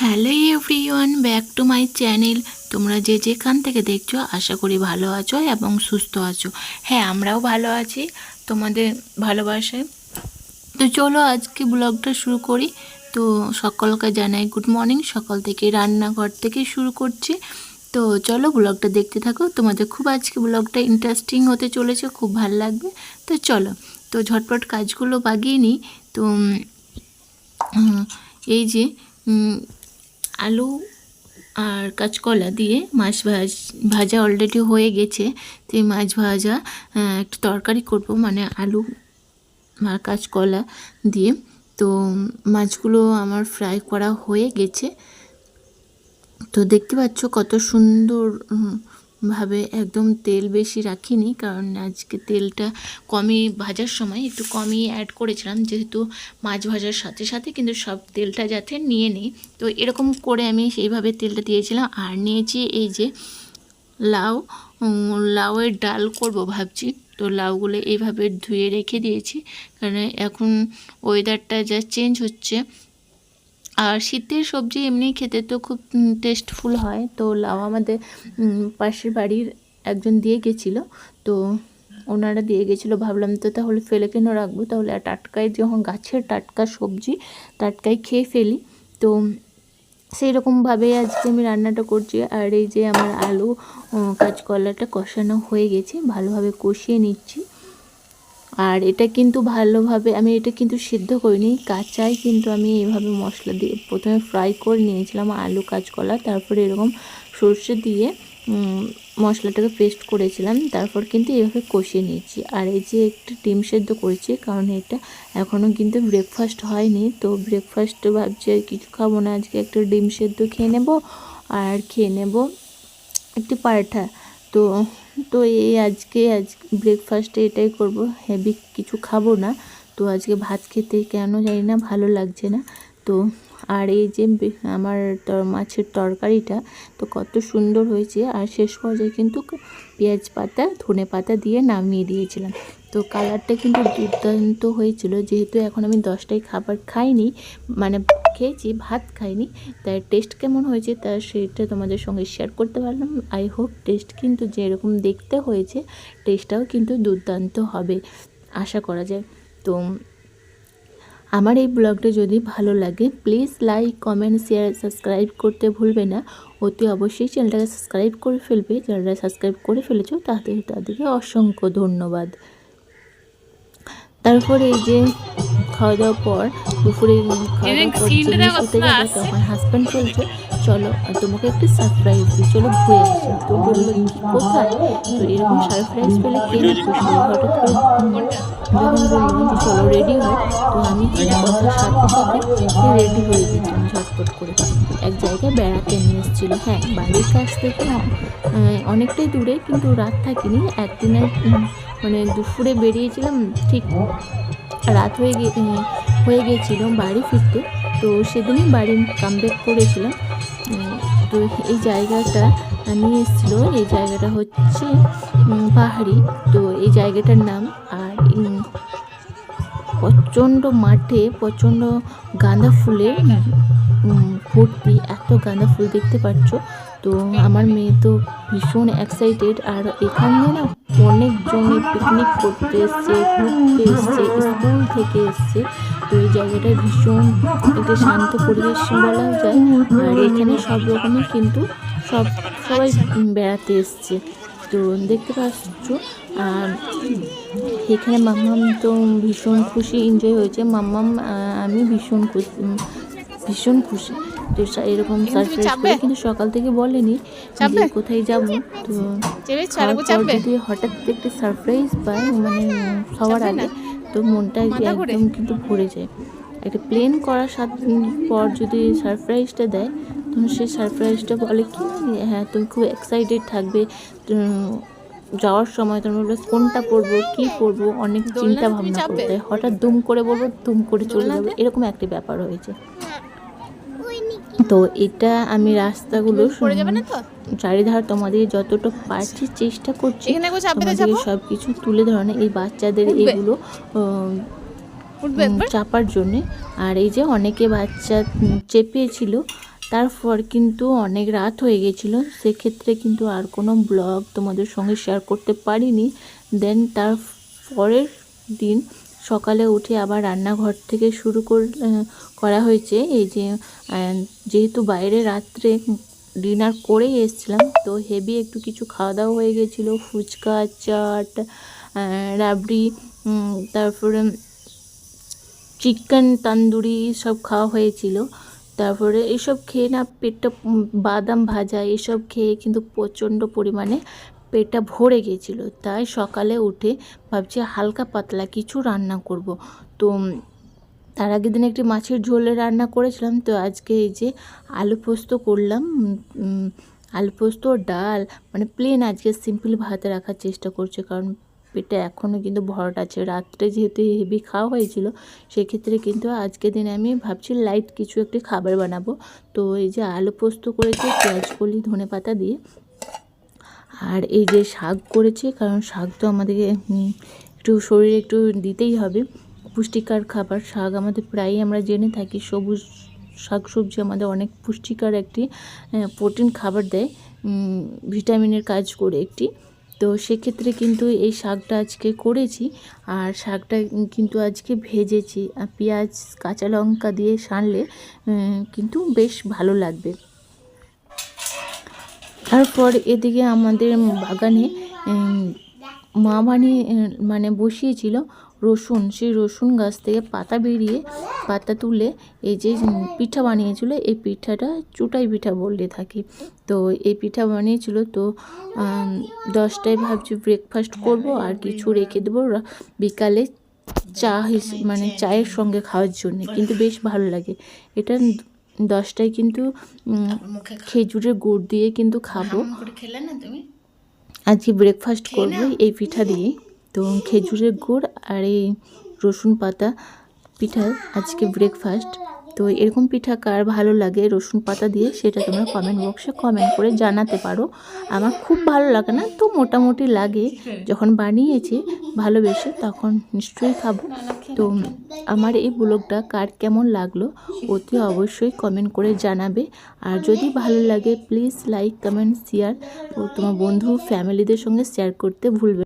Hello everyone back to my channel তোমরা যে যেখান থেকে দেখছ, আশা করি ভালো আছো এবং সুস্থ আছো। হ্যাঁ আমরাও ভালো আছি তোমাদের ভালোবাসায়। তো চলো আজকে ব্লগটা শুরু করি। তো সকলকে জানাই গুড মর্নিং সকাল থেকে রান্নাঘর থেকে শুরু করছি। তো চলো ব্লগটা দেখতে থাকো। তোমাদের খুব আজকে ব্লগটা ইন্টারেস্টিং হতে চলেছে, খুব ভালো লাগবে। তো চলো, তো ঝটপট কাজগুলো বাগিয়ে নিই। তো এই যে আলু আর কাঁচকলা দিয়ে মাছ ভাজ, ভাজা অলরেডি হয়ে গেছে। তো এই মাছ ভাজা একটু তরকারি করব মানে আলু আর কাঁচকলা দিয়ে। তো মাছগুলো আমার ফ্রাই করা হয়ে গেছে। তো দেখতে পাচ্ছ কত সুন্দর ভাবে একদম তেল বেশি রাখিনি, কারণ আজকে তেলটা কমই ভাজার সময়, একটু কমই অ্যাড করেছিলাম, যেহেতু মাছ ভাজার সাথে সাথে কিন্তু সব তেলটা যাতে নিয়ে নিই। তো এরকম করে আমি সেইভাবে তেলটা দিয়েছিলাম, আর নিয়েছি এই যে লাউ লাউয়ের ডাল করব ভাবছি। তো লাউগুলো এইভাবে ধুয়ে রেখে দিয়েছি, কারণ এখন ওয়েদারটা যা চেঞ্জ হচ্ছে আর শীতের সবজি এমনি খেতে তো খুব টেস্টফুল হয়। তো লাউ আমাদের পাশের বাড়ির একজন দিয়ে গেছিল। তো ওনারা দিয়ে গেছিল, ভাবলাম তো তাহলে ফেলে কেন রাখব? তাহলে আর টাটকায় যখন গাছের টাটকা সবজি, টাটকায় খেয়ে ফেলি। তো সেই রকমভাবে আজকে আমি রান্নাটা করছি। আর এই যে আমার আলু কাঁচকলাটা কষানো হয়ে গেছে, ভালোভাবে কষিয়ে নিচ্ছি। আর এটা কিন্তু ভালোভাবে আমি এটা কিন্তু সিদ্ধ করিনি। কাঁচাই কিন্তু আমি এভাবে মশলা দিয়ে প্রথমে ফ্রাই করে নিয়েছিলাম আলু কাঁচকলা, তারপরে এরকম সর্ষে দিয়ে মশলাটাকে পেস্ট করেছিলাম, তারপর কিন্তু এভাবে কষিয়ে নিয়েছি। আর এই যে একটু ডিম সেদ্ধ করেছি, কারণ এটা এখনও কিন্তু ব্রেকফাস্ট হয়নি, তো ব্রেকফাস্ট ভাবছি আর কিছু খাব না, আজকে একটা ডিম সেদ্ধ খেয়ে নেব, আর খেয়ে নেব একটি পারাঠা। তো তো এই আজকে, আজ ব্রেকফাস্টে এটাই করব। হেভি কিছু খাব না। তো আজকে ভাত খেতে কেন জানি না, ভালো লাগছে না। তো আর এই যে আমার মাছের তরকারিটা তো কত সুন্দর হয়েছে। আর শেষ পর্যায়ে কিন্তু পেঁয়াজ পাতা, ধনে পাতা দিয়ে নামিয়ে দিয়েছিলাম। তো কালারটা কিন্তু দুর্দান্ত হয়েছিল। যেহেতু এখন আমি দশটায় খাবার খাইনি মানে খেয়েছি, ভাত খাইনি। তাই টেস্ট কেমন হয়েছে তা সেটা তোমাদের সঙ্গে শেয়ার করতে পারলাম। আই হোপ টেস্ট কিন্তু যেরকম দেখতে হয়েছে টেস্টটাও কিন্তু দুর্দান্ত হবে। আশা করা যায়। তো আমার এই ব্লগটা যদি ভালো লাগে please like comment share subscribe করতে ভুলবে না। অতি অবশ্যই চ্যানেলটাকে সাবস্ক্রাইব করে ফেলবে। যারা সাবস্ক্রাইব করে ফেলেছো, তাদের তাদেরকে অসংখ্য ধন্যবাদ। তারপরে এই যে খাওয়া দাওয়ার পর দুপুরে তখন হাজব্যান্ড বলছে চলো তোমাকে একটু সারপ্রাইজ দিই চলো ঘুরে আসি। তো বলল কোথায়? তো এরকম সারপ্রাইজ পেলে কে না খুশি হঠাৎ করে যখন বলল যে চলো রেডি হয় তো আমি কথার সাথে সাথে রেডি হয়ে গেছিলাম ঝটপট করে। এক জায়গায় বেড়াতে নিয়ে এসেছিল। হ্যাঁ বাড়ির কাছ থেকে অনেকটাই দূরে কিন্তু রাত থাকিনি। একদিনের মানে দুপুরে বেরিয়েছিলাম ঠিক রাত হয়ে গে উম, হয়ে গিয়েছিল বাড়ি ফিরতে। তো সেদিনই বাড়ি কামব্যাক করেছিলাম। তো এই জায়গাটা নিয়ে এসেছিল এই জায়গাটা হচ্ছে পাহাড়ি। তো এই জায়গাটার নাম আর প্রচণ্ড মাঠে প্রচণ্ড গাঁদা উম, ভর্তি এত গাঁদা ফুল দেখতে পাচ্ছ। তো আমার মেয়ে তো ভীষণ এক্সাইটেড আর এখানে না অনেকজনে পিকনিক করতে এসছে, ঘুরতে এসছে স্কুল থেকে এসছে। তো এই জায়গাটা ভীষণ একটা শান্ত পরিবেশ বলা যায়। আর এখানে সব রকমের কিন্তু সব, সবাই বেড়াতে এসছে। তো দেখতে পাচ্ছ, আর এখানে মাম্মাম তো ভীষণ খুশি এনজয় হয়েছে। মাম্মাম আমি ভীষণ খুশি ভীষণ খুশি। তো এরকম সারপ্রাইজ করে কিন্তু সকাল থেকে বলেনি যে কোথায় যাব। তো যদি হঠাৎ একটা সারপ্রাইজ পাই মানে সবার আগে তো মনটা একদম কিন্তু ভরে যায়। একটা প্লেন করার সাথে পর যদি সারপ্রাইজটা দেয় তখন সেই সারপ্রাইজটা বলে কি? হ্যাঁ তুমি খুব এক্সাইটেড থাকবে যাওয়ার সময় তুমি বলবে কোনটা পরবো কি পরবো অনেক চিন্তা ভাবনা করতে হয়। হঠাৎ দুম করে বলব দুম করে চলে যাবে। এরকম একটা ব্যাপার হয়েছে। তো এটা আমি রাস্তাগুলো চারিধার তোমাদের যতটা পারছি চেষ্টা করছি তোমাদের সব কিছু তুলে ধরানো এই বাচ্চাদের? এগুলো চাপার জন্যে। আর এই যে অনেকে বাচ্চা চেপেছিল তারপর কিন্তু অনেক রাত হয়ে গেছিল সেক্ষেত্রে কিন্তু আর কোনো ব্লগ তোমাদের সঙ্গে শেয়ার করতে পারিনি। দেন তার পরের দিন সকালে উঠে আবার রান্নাঘর থেকে শুরু কর হয়েছে। এই যে যেহেতু বাইরে রাত্রে ডিনার করেই এসেছিলাম, তো হেভি একটু কিছু খাওয়া দাওয়া হয়ে গেছিল। ফুচকা, চাট রাবড়ি তারপরে চিকেন, তান্দুরি সব খাওয়া হয়েছিল। তারপরে এইসব খেয়ে না পেটটা বাদাম ভাজা এসব খেয়ে কিন্তু প্রচণ্ড পরিমাণে পেটটা ভরে গেছিল। তাই সকালে উঠে ভাবছি হালকা পাতলা কিছু রান্না করব। তো তার আগের দিন একটি মাছের ঝোলে রান্না করেছিলাম। তো আজকে এই যে আলু পোস্ত করলাম আলু পোস্ত ডাল। মানে প্লেন আজকে সিম্পল ভাতে রাখার চেষ্টা করছে। কারণ পেটে এখনও কিন্তু ভরট আছে। রাত্রে যেহেতু হেভি খাওয়া হয়েছিল, সেক্ষেত্রে কিন্তু আজকে দিনে আমি ভাবছি লাইট কিছু একটি খাবার বানাবো। তো এই যে আলু পোস্ত করেছি, পেঁয়াজ, কলি ধনে পাতা দিয়ে। আর এই যে শাক করেছি, কারণ শাক তো আমাদেরকে একটু শরীরে একটু দিতেই হবে। পুষ্টিকর খাবার, শাক আমাদের প্রায়ই আমরা জেনে থাকি, সবুজ শাক সবজি আমাদের অনেক পুষ্টিকর একটি প্রোটিন খাবার দেয় ভিটামিনের কাজ করে একটি। তো সেক্ষেত্রে কিন্তু এই শাকটা আজকে করেছি, আর শাকটা কিন্তু আজকে ভেজেছি। আর পেঁয়াজ, কাঁচা লঙ্কা দিয়ে সানলে কিন্তু বেশ ভালো লাগবে। তারপর এদিকে আমাদের বাগানে মা বানিয়ে মানে বসিয়েছিল রসুন। সেই রসুন গাছ থেকে পাতা বেরিয়ে পাতা তুলে এই যে পিঠা বানিয়েছিল, এই পিঠাটা চুটাই পিঠা বললে থাকি। তো এই পিঠা বানিয়েছিল, তো দশটায় ভাবছি ব্রেকফাস্ট করব, আর কিছু রেখে দেবো বিকালে চা মানে চায়ের সঙ্গে খাওয়ার জন্য। কিন্তু বেশ ভালো লাগে। এটা দশটায় কিন্তু খেজুরের গুড় দিয়ে কিন্তু খাব। খেলে না তুমি? আজকে ব্রেকফাস্ট করব এই পিঠা দিয়ে তো খেজুরের গুড় আর এই রসুন পাতা পিঠা আজকে ব্রেকফাস্ট তো এরকম পিঠা কার ভালো লাগে রসুন পাতা দিয়ে সেটা তোমরা কমেন্ট বক্সে কমেন্ট করে জানাতে পারো। আমার খুব ভালো লাগে না, তো মোটামুটি লাগে। যখন বানিয়েছি ভালোবেসে তখন নিশ্চয়ই খাব। তো আমার এই ব্লগটা কার কেমন লাগল অতি অবশ্যই কমেন্ট করে জানাবে। আর যদি ভালো লাগে প্লিজ লাইক কমেন্ট শেয়ার তোমার বন্ধু ফ্যামিলিদের সঙ্গে শেয়ার করতে ভুলবে।